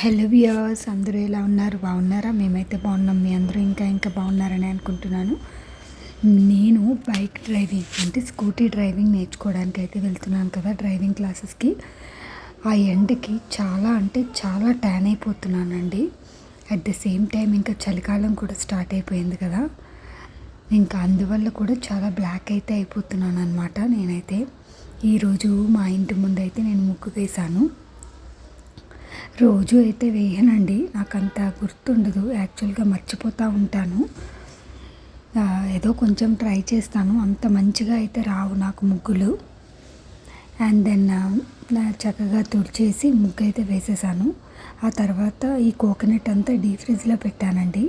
Hello viewers అందరూ ఎలా ఉన్నారు? బాగున్నారా? మేమైతే బాగున్నాం. మీ అందరూ ఇంకా ఇంకా బాగున్నారని అనుకుంటున్నాను. నేను బైక్ డ్రైవింగ్ అంటే స్కూటీ డ్రైవింగ్ నేర్చుకోవడానికి అయితే వెళ్తున్నాను కదా డ్రైవింగ్ క్లాసెస్కి. ఆ ఎండకి చాలా అంటే చాలా ట్యాన్ అయిపోతున్నానండి. అట్ ద సేమ్ టైం ఇంకా చలికాలం కూడా స్టార్ట్ అయిపోయింది కదా. ఇంకా అందువల్ల కూడా చాలా బ్లాక్ అయితే అయిపోతున్నాను అనమాట నేనైతే ఈరోజు మా ఇంటి ముందు అయితే నేను ముగ్గు వేశాను. రోజు అయితే వేయనండి. నాకు అంత గుర్తుండదు. యాక్చువల్గా మర్చిపోతూ ఉంటాను. ఏదో కొంచెం ట్రై చేస్తాను. అంత మంచిగా అయితే రావు నాకు ముగ్గులు. అండ్ దెన్ చక్కగా తుడిచేసి ముగ్గు అయితే వేసేసాను. ఆ తర్వాత ఈ కోకోనట్ అంతా డీ ఫ్రిడ్జ్లో పెట్టానండి.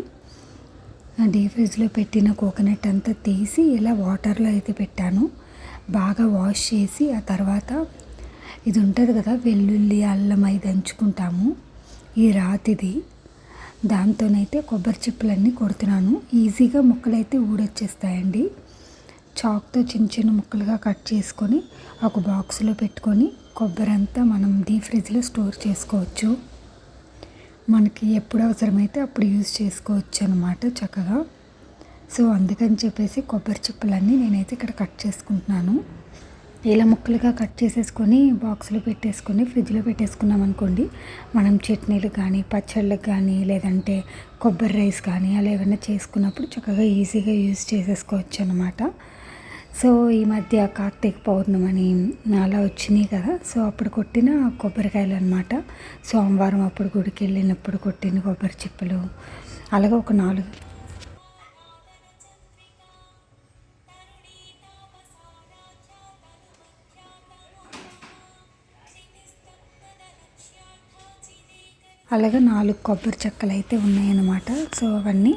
డీ ఫ్రిడ్జ్లో పెట్టిన కోకోనట్ అంతా తీసి ఇలా వాటర్లో అయితే పెట్టాను. బాగా వాష్ చేసి ఆ తర్వాత ఇది ఉంటుంది కదా వెల్లుల్లి అల్లం అయి దంచుకుంటాము. ఈ రాతిది. దాంతోనైతే కొబ్బరి చిప్పలన్నీ కొడుతున్నాను. ఈజీగా ముక్కలైతే ఊడొచ్చేస్తాయండి. చాక్తో చిన్న చిన్న ముక్కలుగా కట్ చేసుకొని ఒక బాక్స్లో పెట్టుకొని కొబ్బరి అంతా మనం డీ ఫ్రిడ్జ్లో స్టోర్ చేసుకోవచ్చు. మనకి ఎప్పుడు అవసరమైతే అప్పుడు యూజ్ చేసుకోవచ్చు అనమాట చక్కగా. సో అందుకని చెప్పేసి కొబ్బరి చిప్పలన్నీ నేనైతే ఇక్కడ కట్ చేసుకుంటున్నాను. ఇలా ముక్కలుగా కట్ చేసేసుకొని బాక్స్లో పెట్టేసుకొని ఫ్రిడ్జ్లో పెట్టేసుకున్నాం అనుకోండి మనం చట్నీలు కానీ పచ్చళ్ళకి కానీ లేదంటే కొబ్బరి రైస్ కానీ అలా ఏమైనా చేసుకున్నప్పుడు చక్కగా ఈజీగా యూజ్ చేసేసుకోవచ్చు అనమాట సో ఈ మధ్య కార్తీక పౌర్ణమని అలా వచ్చినాయి కదా సో అప్పుడు కొట్టిన కొబ్బరికాయలు అనమాట సోమవారం అప్పుడు గుడికి వెళ్ళినప్పుడు కొట్టిన కొబ్బరి చిప్పలు అలాగే ఒక నాలుగు అలాగే నాలుగు కొబ్బరి చెక్కలు అయితే ఉన్నాయన్నమాట. సో అవన్నీ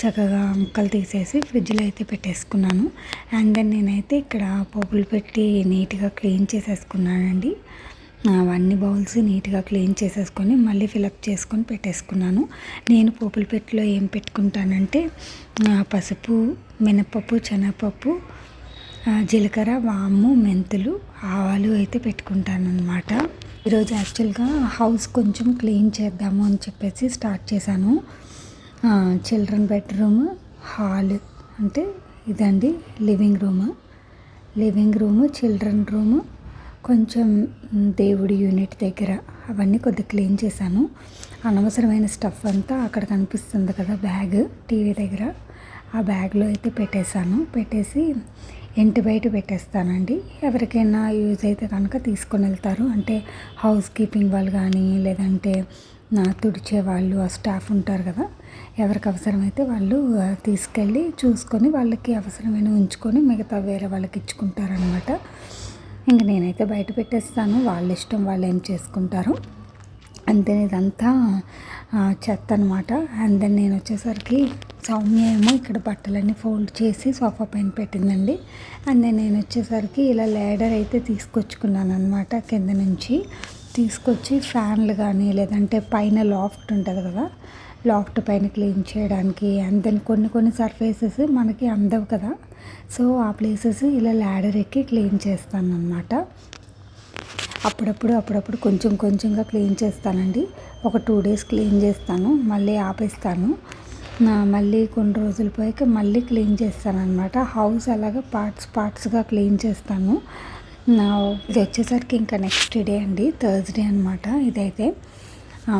చక్కగా ముక్కలు తీసేసి ఫ్రిడ్జ్లో అయితే పెట్టేసుకున్నాను. అండ్ దెన్ నేనైతే ఇక్కడ పోపులు పెట్టి నీట్గా క్లీన్ చేసేసుకున్నానండి. అవన్నీ బౌల్స్ నీట్గా క్లీన్ చేసేసుకొని మళ్ళీ ఫిలప్ చేసుకొని పెట్టేసుకున్నాను. నేను పోపుల పెట్టిలో ఏం పెట్టుకుంటానంటే పసుపు మినపప్పు శనగపప్పు జీలకర్ర వాము మెంతులు ఆవాలు అయితే పెట్టుకుంటాను అనమాట ఈరోజు యాక్చువల్గా హౌస్ కొంచెం క్లీన్ చేద్దాము అని చెప్పేసి స్టార్ట్ చేశాను. చిల్డ్రన్ బెడ్రూమ్ హాల్ అంటే ఇదండి living room. Living room children room కొంచెం దేవుడి యూనిట్ దగ్గర అవన్నీ కొద్దిగా క్లీన్ చేశాను. అనవసరమైన స్టఫ్ అంతా అక్కడ కనిపిస్తుంది కదా బ్యాగ్ టీవీ దగ్గర. ఆ బ్యాగ్లో అయితే పెట్టేశాను. పెట్టేసి ఇంటి బయట పెట్టేస్తానండి. ఎవరికైనా యూజ్ అయితే కనుక తీసుకొని వెళ్తారు. అంటే హౌస్ కీపింగ్ వాళ్ళు కానీ లేదంటే తుడిచే వాళ్ళు ఆ స్టాఫ్ ఉంటారు కదా. ఎవరికి అవసరమైతే వాళ్ళు తీసుకెళ్ళి చూసుకొని వాళ్ళకి అవసరమైన ఉంచుకొని మిగతా వేరే వాళ్ళకి ఇచ్చుకుంటారనమాట ఇంక నేనైతే బయట పెట్టేస్తాను. వాళ్ళ ఇష్టం వాళ్ళు ఏం చేసుకుంటారు. అంతే ఇదంతా చెత్త అనమాట అండ్ దెన్ నేను వచ్చేసరికి సౌమ్య ఏమో ఇక్కడ బట్టలన్నీ ఫోల్డ్ చేసి సోఫా పైన పెట్టిందండి. అండ్ నేను వచ్చేసరికి ఇలా లేడర్ అయితే తీసుకొచ్చుకున్నాను అనమాట కింద నుంచి. తీసుకొచ్చి ఫ్యాన్లు కానీ లేదంటే పైన లాఫ్ట్ ఉంటుంది కదా లాఫ్ట్ పైన క్లీన్ చేయడానికి. అండ్ దెన్ కొన్ని కొన్ని సర్ఫేసెస్ మనకి అందవు కదా సో ఆ ప్లేసెస్ ఇలా ల్యాడర్ ఎక్కి క్లీన్ చేస్తాను అనమాట అప్పుడప్పుడు అప్పుడప్పుడు కొంచెం కొంచెంగా క్లీన్ చేస్తానండి. ఒక టూ డేస్ క్లీన్ చేస్తాను మళ్ళీ ఆపేస్తాను. మళ్ళీ కొన్ని రోజులు పోయాక మళ్ళీ క్లీన్ చేస్తాను అనమాట హౌస్ అలాగా పార్ట్స్ పార్ట్స్గా క్లీన్ చేస్తాను. ఇది వచ్చేసరికి ఇంకా నెక్స్ట్ డే అండి థర్స్డే అనమాట ఇదైతే.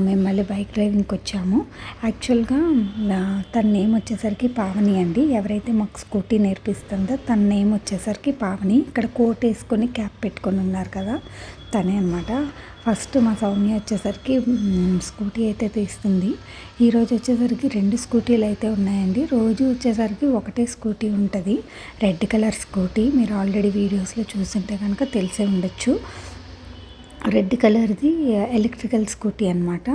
మేము మళ్ళీ బైక్ డ్రైవింగ్కి వచ్చాము. యాక్చువల్గా తన నేమ్ వచ్చేసరికి పావని అండి. ఎవరైతే మాకు స్కూటీ నేర్పిస్తుందో తన నేమ్ వచ్చేసరికి పావని. ఇక్కడ కోట్ వేసుకొని క్యాప్ పెట్టుకొని ఉన్నారు కదా తనే అనమాట ఫస్ట్ మా సౌమ్య వచ్చేసరికి స్కూటీ అయితే తీస్తుంది. ఈరోజు వచ్చేసరికి రెండు స్కూటీలు అయితే ఉన్నాయండి. రోజు వచ్చేసరికి ఒకటే స్కూటీ ఉంటుంది. రెడ్ కలర్ స్కూటీ మీరు ఆల్రెడీ వీడియోస్లో చూస్తుంటే కనుక తెలిసే ఉండొచ్చు. రెడ్ కలర్ది ఎలక్ట్రికల్ స్కూటీ అనమాట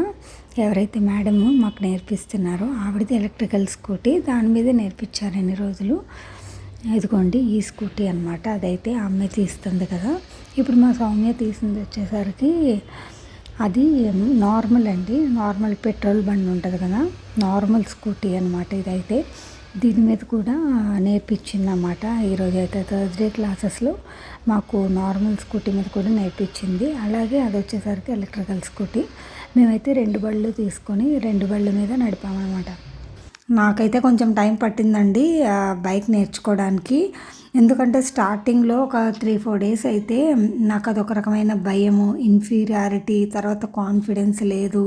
ఎవరైతే మేడము మాకు నేర్పిస్తున్నారో ఆవిడది ఎలక్ట్రికల్ స్కూటీ. దాని మీదే నేర్పించారు ఎన్ని రోజులు. ఇదిగోండి ఈ స్కూటీ అనమాట అదైతే అమ్మే తీస్తుంది కదా. ఇప్పుడు మా సౌమ్య తీసింది వచ్చేసరికి అది నార్మల్ అండి. నార్మల్ పెట్రోల్ బండి ఉంటుంది కదా. నార్మల్ స్కూటీ అనమాట ఇదైతే. దీని మీద కూడా నేర్పించింది అనమాట ఈరోజు అయితే థర్స్డే క్లాసెస్లో మాకు నార్మల్ స్కూటీ మీద కూడా నేర్పించింది. అలాగే అది వచ్చేసరికి ఎలక్ట్రికల్ స్కూటీ. మేమైతే రెండు బళ్ళు తీసుకొని రెండు బళ్ళ మీద నడిపామన్నమాట. నాకైతే కొంచెం టైం పట్టిందండి బైక్ నేర్చుకోవడానికి. ఎందుకంటే స్టార్టింగ్లో ఒక త్రీ ఫోర్ డేస్ అయితే నాకు అదొక రకమైన భయము ఇన్ఫీరియారిటీ తర్వాత కాన్ఫిడెన్స్ లేదు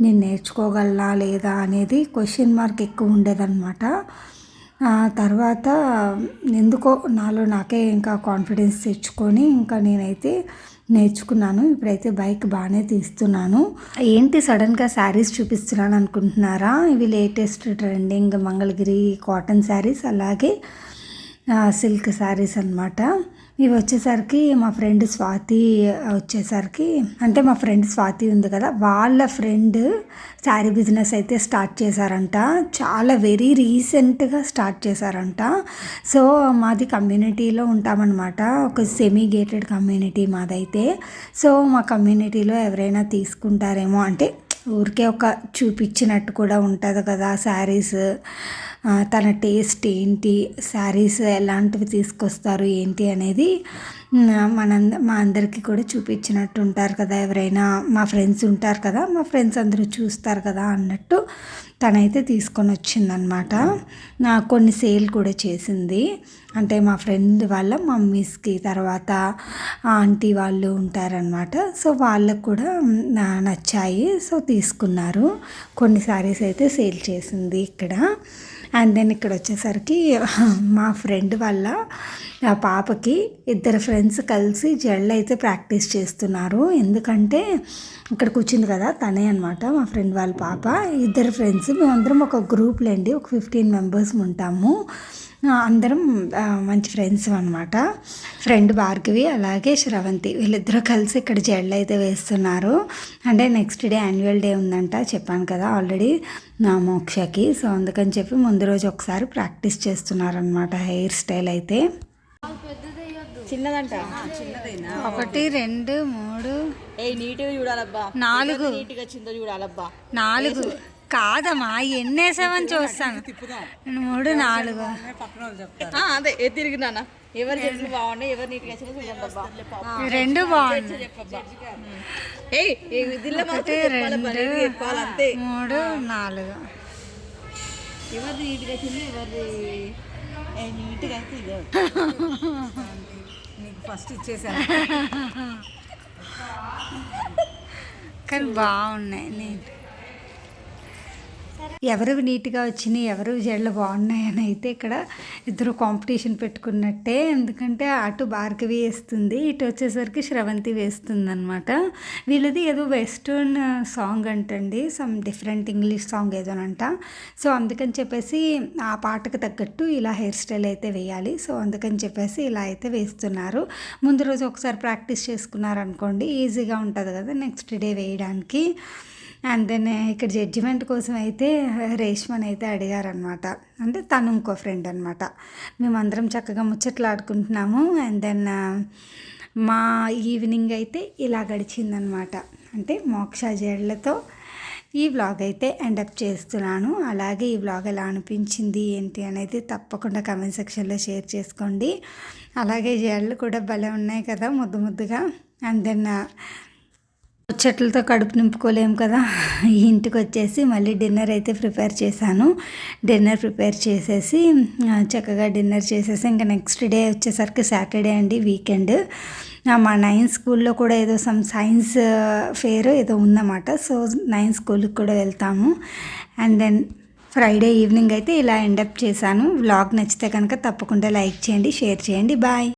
నేను నేర్చుకోగలనా లేదా అనేది క్వశ్చన్ మార్క్ ఎక్కువ ఉండేదన్నమాట. ఆ తర్వాత ఎందుకో నాలో నాకే ఇంకా కాన్ఫిడెన్స్ తెచ్చుకొని ఇంకా నేనైతే నేర్చుకున్నాను. ఇప్పుడైతే బైక్ బాగానే తీస్తున్నాను. ఏంటి సడన్గా శారీస్ చూపిస్తున్నాను అనుకుంటున్నారా? ఇవి latest trending Mangalagiri cotton saris అలాగే సిల్క్ శారీస్ అనమాట ఇవి వచ్చేసరికి మా ఫ్రెండ్ స్వాతి వచ్చేసరికి అంటే మా ఫ్రెండ్ స్వాతి ఉంది కదా వాళ్ళ ఫ్రెండ్ శారీ బిజినెస్ అయితే స్టార్ట్ చేశారంట. చాలా వెరీ రీసెంట్గా స్టార్ట్ చేశారంట. సో మాది కమ్యూనిటీలో ఉంటామన్నమాట. ఒక సెమీ గేటెడ్ కమ్యూనిటీ మాదైతే. సో మా కమ్యూనిటీలో ఎవరైనా తీసుకుంటారేమో అంటే ఊరికే ఒక చూపించినట్టు కూడా ఉంటుంది కదా శారీస్. తన టేస్ట్ ఏంటి? శారీస్ ఎలాంటివి తీసుకొస్తారు? ఏంటి అనేది మన మా అందరికీ కూడా చూపించినట్టు ఉంటారు కదా ఎవరైనా. మా ఫ్రెండ్స్ ఉంటారు కదా మా ఫ్రెండ్స్ అందరూ చూస్తారు కదా అన్నట్టు తనైతే తీసుకొని వచ్చిందనమాట. నా కొన్ని సేల్ కూడా చేసింది. అంటే మా ఫ్రెండ్ వాళ్ళ మమ్మీస్కి తర్వాత ఆంటీ వాళ్ళు ఉంటారనమాట. సో వాళ్ళకు కూడా నచ్చాయి. సో తీసుకున్నారు. కొన్ని శారీస్ అయితే సేల్ చేసింది ఇక్కడ. అండ్ దెన్ ఇక్కడ వచ్చేసరికి మా ఫ్రెండ్ వాళ్ళ పాపకి ఇద్దరు ఫ్రెండ్స్ కలిసి జెల్ అయితే ప్రాక్టీస్ చేస్తున్నారు. ఎందుకంటే ఇక్కడ కూర్చుంది కదా తనే అనమాట మా ఫ్రెండ్ వాళ్ళ పాప. ఇద్దరు ఫ్రెండ్స్ మేమందరం ఒక గ్రూప్లేండి ఒక ఫిఫ్టీన్ మెంబర్స్ ఉంటాము. అందరం మంచి ఫ్రెండ్స్ అనమాట ఫ్రెండ్ భార్గవి అలాగే శ్రవంతి. వీళ్ళిద్దరూ కలిసి ఇక్కడ జెండలు అయితే వేస్తున్నారు. అంటే నెక్స్ట్ డే యాన్యువల్ డే ఉందంట చెప్పాను కదా ఆల్రెడీ నా మోక్షకి. సో అందుకని చెప్పి ముందు రోజు ఒకసారి ప్రాక్టీస్ చేస్తున్నారనమాట హెయిర్ స్టైల్ అయితే. చిన్నదంట. ఒకటి రెండు మూడు. ఏ నీట్గా చూడాలబ్బా. నాలుగు. నీట్గా చిందో చూడాలబ్బా. నాలుగు. కాదమ్మా ఎన్ని వేసామని చూస్తాను. మూడు నాలుగు. అదే ఏ తిరిగినానా ఎవరు చేసిన బాగున్నాయి ఎవరు నీట్గా రెండు ఒకటి రెండు మూడు నాలుగు. ఎవరు నీట్గా వచ్చింది ఎవరు ఏ నీట్గా అయితే ఇదే. నీకు ఫస్ట్ ఇచ్చేసాను. కానీ బాగున్నాయి నీట్. ఎవరు నీట్గా వచ్చినాయి ఎవరు జడలు బాగున్నాయని అయితే ఇక్కడ ఇద్దరు కాంపిటీషన్ పెట్టుకున్నట్టే. ఎందుకంటే అటు భార్గవి వేస్తుంది ఇటు వచ్చేసరికి శ్రవంతి వేస్తుంది అనమాట వీళ్ళది ఏదో వెస్టర్న్ సాంగ్ uh, అంటండి సమ్ డిఫరెంట్ ఇంగ్లీష్ సాంగ్ ఏదోనంట. సో అందుకని చెప్పేసి ఆ పాటకు తగ్గట్టు ఇలా హెయిర్ స్టైల్ అయితే వేయాలి. సో అందుకని చెప్పేసి ఇలా అయితే వేస్తున్నారు. ముందు రోజు ఒకసారి ప్రాక్టీస్ చేసుకున్నారనుకోండి ఈజీగా ఉంటుంది కదా నెక్స్ట్ డే వేయడానికి. అండ్ దెన్ uh, ఇక్కడ జడ్జిమెంట్ కోసం అయితే uh, రేష్మని అయితే అడిగారనమాట అంటే తను ఇంకో ఫ్రెండ్ అనమాట మేమందరం చక్కగా ముచ్చట్లు ఆడుకుంటున్నాము అండ్ దెన్ uh, మా ఈవినింగ్ అయితే ఇలా గడిచిందనమాట అంటే మోక్ష జేళ్ళతో ఈ వ్లాగ్ అయితే ఎండప్ చేస్తున్నాను. అలాగే ఈ వ్లాగ్ ఎలా అనిపించింది ఏంటి అనేది తప్పకుండా కమెంట్ సెక్షన్లో షేర్ చేసుకోండి. అలాగే జేళ్ళు కూడా భలే ఉన్నాయి కదా ముద్దు ముద్దుగా. అండ్ దెన్ ముచ్చట్లతో కడుపు నింపుకోలేము కదా. ఇంటికి వచ్చేసి మళ్ళీ డిన్నర్ అయితే ప్రిపేర్ చేశాను. డిన్నర్ ప్రిపేర్ చేసేసి చక్కగా డిన్నర్ చేసేసి ఇంకా నెక్స్ట్ డే వచ్చేసరికి సాటర్డే అండి వీకెండ్. మా నైన్ స్కూల్లో కూడా ఏదో సమ్ సైన్స్ ఫేర్ ఏదో ఉందన్నమాట. సో నైన్ స్కూల్కి కూడా వెళ్తాము. అండ్ దెన్ ఫ్రైడే ఈవినింగ్ అయితే ఇలా ఎండప్ చేశాను. వ్లాగ్ నచ్చితే కనుక తప్పకుండా లైక్ చేయండి షేర్ చేయండి. బాయ్.